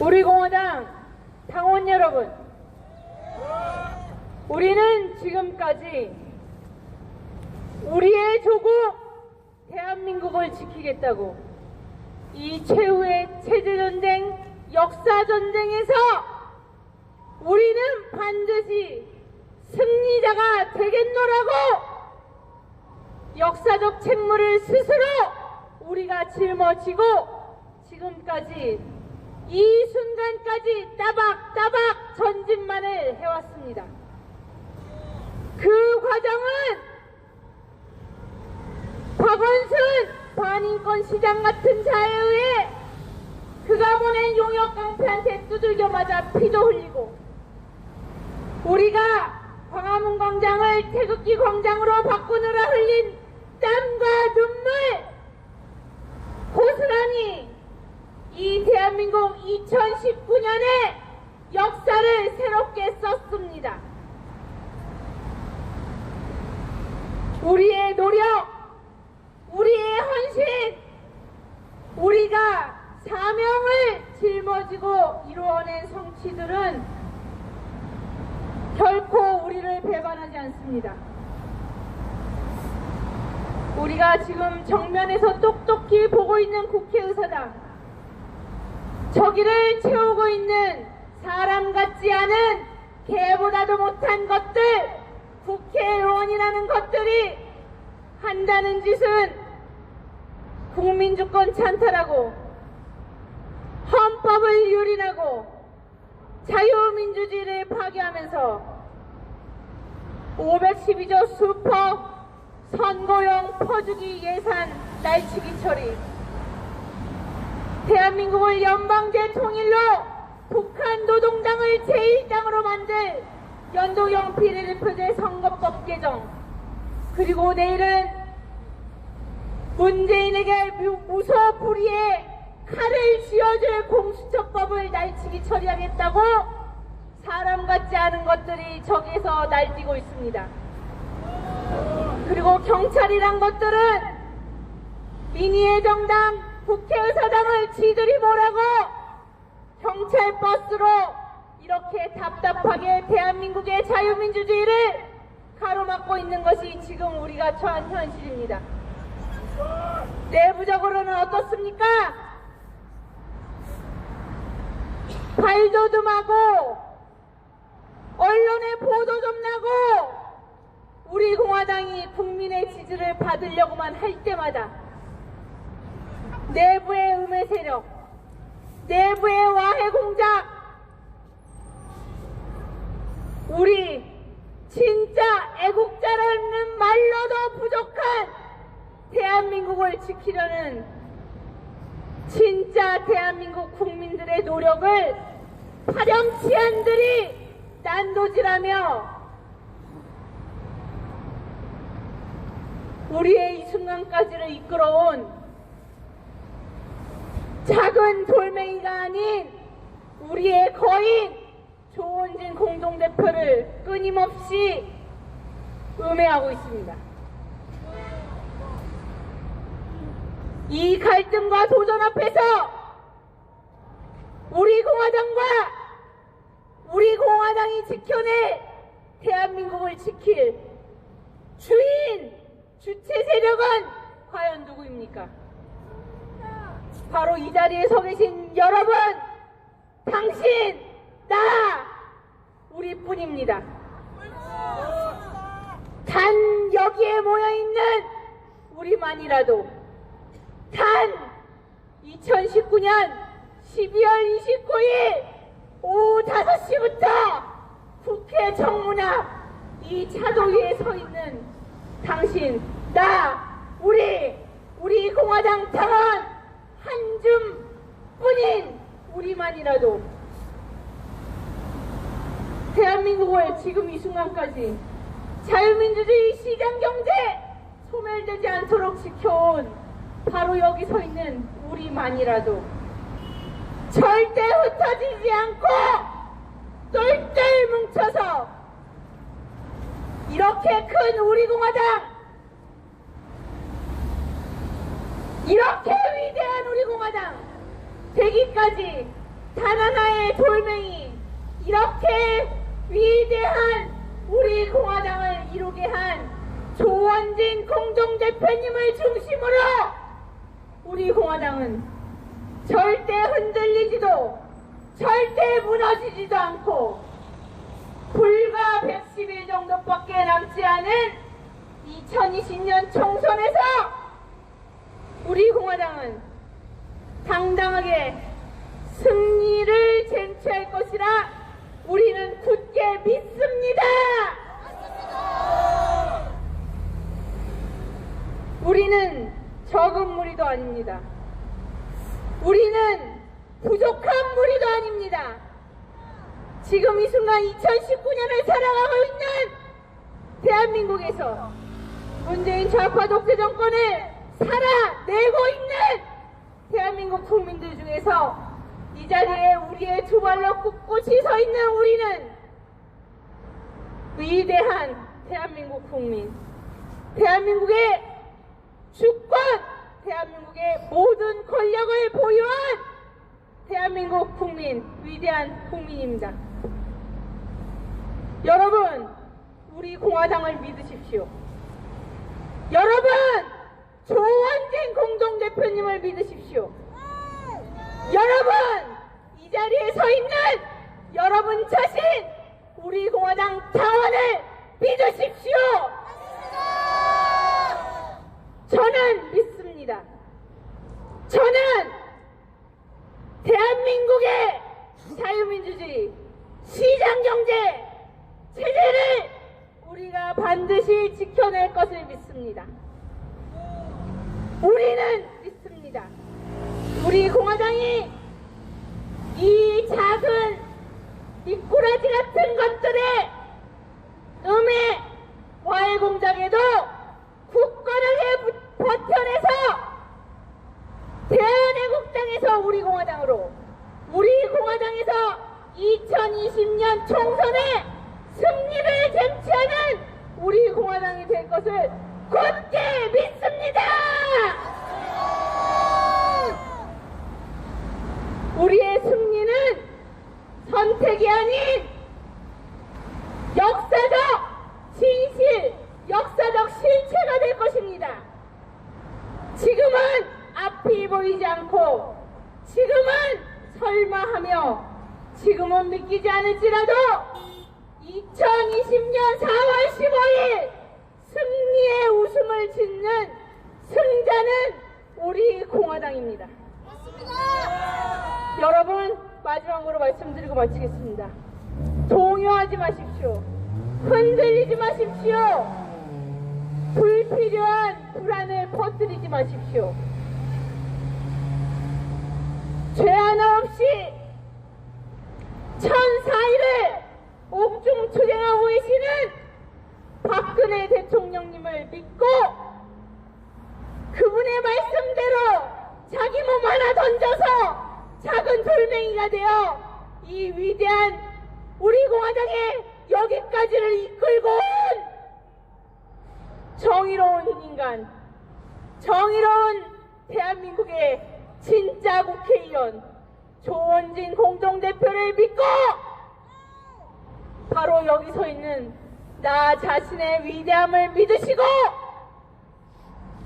우리 공화당 당원 여러분, 우리는 지금까지 우리의 조국 대한민국을 지키겠다고 이 최후의 체제전쟁, 역사전쟁에서 우리는 반드시 승리자가 되겠노라고 역사적 책무를 스스로 우리가 짊어지고 지금까지 이 순간까지 따박따박 전진만을 해왔습니다. 그 과정은 박원순 반인권 시장 같은 자에 의해 그가 보낸 용역 깡패한테 두들겨 맞아 피도 흘리고 우리가 광화문 광장을 태극기 광장으로 바꾸느라 흘린 땀과 눈물 고스란히 이 대한민국 2019년의 역사를 새롭게 썼습니다. 우리의 노력, 우리의 헌신, 우리가 사명을 짊어지고 이루어낸 성취들은 결코 우리를 배반하지 않습니다. 우리가 지금 정면에서 똑똑히 보고 있는 국회 의사당, 저기를 채우고 있는 사람 같지 않은 개보다도 못한 것들, 국회의원이라는 것들이 한다는 짓은 국민주권 찬탈하고 헌법을 유린하고 자유민주주의를 파괴하면서 512조 슈퍼 선거용 퍼주기 예산 날치기 처리 대한민국을 연방제 통일로 북한 노동당을 제1당으로 만들 연동형 비례대표제 선거법 개정 그리고 내일은 문재인에게 무- 무소불위의 칼을 쥐어줄 공수처법을 날치기 처리하겠다고 사람 같지 않은 것들이 저기에서 날뛰고 있습니다. 그리고 경찰이란 것들은 민의의 정당 국회의사당을 지들이 뭐라고 경찰 버스로 이렇게 답답하게 대한민국의 자유민주주의를 가로막고 있는 것이 지금 우리가 처한 현실입니다. 내부적으로는 어떻습니까? 발도듬하고 언론에 보도 좀 나고 우리 공화당이 국민의 지지를 받으려고만 할 때마다 내부의 음해 세력, 내부의 와해 공작, 우리 진짜 애국자라는 말로도 부족한 대한민국을 지키려는 진짜 대한민국 국민들의 노력을 파렴치한들이 난도질하며 우리의 이 순간까지를 이끌어온 작은 돌멩이가 아닌 우리의 거인 조원진 공동대표를 끊임없이 음해하고 있습니다. 이 갈등과 도전 앞에서 우리 공화당과 우리 공화당이 지켜낼 대한민국을 지킬 주인, 주체 세력은 과연 누구입니까? 바로 이 자리에 서 계신 여러분, 당신, 나, 우리뿐입니다. 단 여기에 모여있는 우리만이라도 단 2019년 12월 29일 오후 5시부터 국회 정문 앞 이 차도 위에 서 있는 당신, 나, 우리, 우리 공화당 당원 한 줌뿐인 우리만이라도 대한민국을 지금 이 순간까지 자유민주주의 시장경제 소멸되지 않도록 지켜온 바로 여기 서 있는 우리만이라도 절대 흩어지지 않고 똘똘 뭉쳐서 이렇게 큰 우리 공화당 이렇게 위대한 우리 공화당 되기까지 단 하나의 돌멩이 이렇게 위대한 우리 공화당을 이루게 한 조원진 공동대표님을 중심으로 우리 공화당은 절대 흔들리지도 절대 무너지지도 않고 불과 110일 정도밖에 남지 않은 2020년 총선에서 우리 공화당은 당당하게 승리를 쟁취할 것이라 우리는 굳게 믿습니다. 우리는 적은 무리도 아닙니다. 우리는 부족한 무리도 아닙니다. 지금 이 순간 2019년을 살아가고 있는 대한민국에서 문재인 좌파 독재 정권을 살아내고 있는 대한민국 국민들 중에서 이 자리에 우리의 두 발로 꿋꿋이 서 있는 우리는 위대한 대한민국 국민, 대한민국의 주권, 대한민국의 모든 권력을 보유한 대한민국 국민, 위대한 국민입니다. 여러분, 우리 공화당을 믿으십시오. 여러분, 조원진 공동대표님을 믿으십시오. 여러분, 이 자리에 서 있는 여러분 자신, 우리 공화당 당원을 믿으십시오. 저는 믿습니다. 저는 대한민국의 자유민주주의, 시장경제 체제를 우리가 반드시 지켜낼 것을 믿습니다. 우리는 믿습니다. 우리 공화당이 이 작은 미꾸라지 같은 것들의 음해 와해 공작에도 굳건하게 부- 버텨내서 대한애국 당에서 우리 공화당으로 우리 공화당에서 2020년 총선에 승리를 쟁취하는 우리 공화당이 될 것을 굳게 믿습니다. 우리의 승리는 선택이 아닌 역사적 진실, 역사적 실체가 될 것입니다. 지금은 앞이 보이지 않고, 지금은 설마 하며, 지금은 믿기지 않을지라도, 2020년 4월 15일 승리의 웃음을 짓는 승자는 우리 공화당입니다. 여러분, 마지막으로 말씀드리고 마치겠습니다. 동요하지 마십시오. 흔들리지 마십시오. 불필요한 불안을 퍼뜨리지 마십시오. 죄 하나 없이 천사일을 옥중 투쟁하고 계시는 박근혜 대통령님을 믿고 그분의 말씀대로 자기 몸 하나 던져서 작은 돌멩이가 되어 이 위대한 우리 공화당의 여기까지를 이끌고 온 정의로운 인간, 정의로운 대한민국의 진짜 국회의원 조원진 공동대표를 믿고 바로 여기 서 있는 나 자신의 위대함을 믿으시고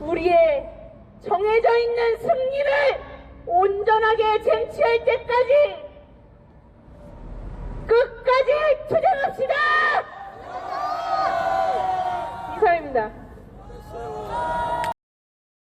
우리의 정해져 있는 승리를 온전하게 쟁취할 때까지 끝까지 투쟁합시다! 이상입니다.